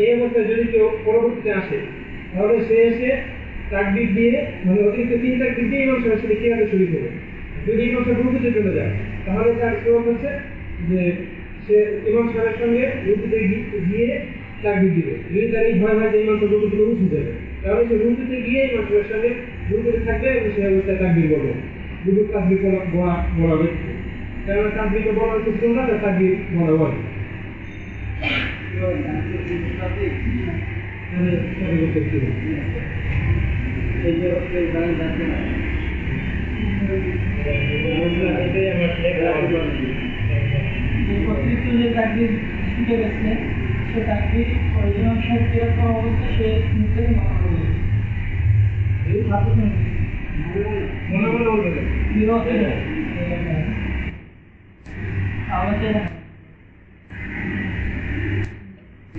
এই অবস্থায় যদি কেউ পরবর্তীতে আসে, তাহলে সে এসে তাকবির দিয়ে মানে অতিরিক্ত তিন তাকবির দিয়ে ইমাম সাহেবের সাথে কীভাবে শুরু করবে যদি ইমাম সাহেব রুকুতে চলে যায়, তাহলে তার কেউ হচ্ছে যে সে ইমাম সাহেবের সঙ্গে রুকুতে গি- গিয়ে তাকবির দিবে যদি তার এই ভয় হয় যে ইমাম সাহেব রুকু থেকে উঠে যাবে, তাহলে সে রুকুতে গিয়ে ইমাম সাহেবের সঙ্গে রুকুতে থাকবে এবং সে অবস্থায় তাকবির বলবে রুকুর তাকবির বলা বলা ব্যক্তি কেননা তাকবিরকে বলা হচ্ছে সুন্নাত আর তাকবির বলা হয় সে তাকবির ইমাম যেরকম অবস্থা সে মুখে মানা করবে মনে মনে বলবে আমাদের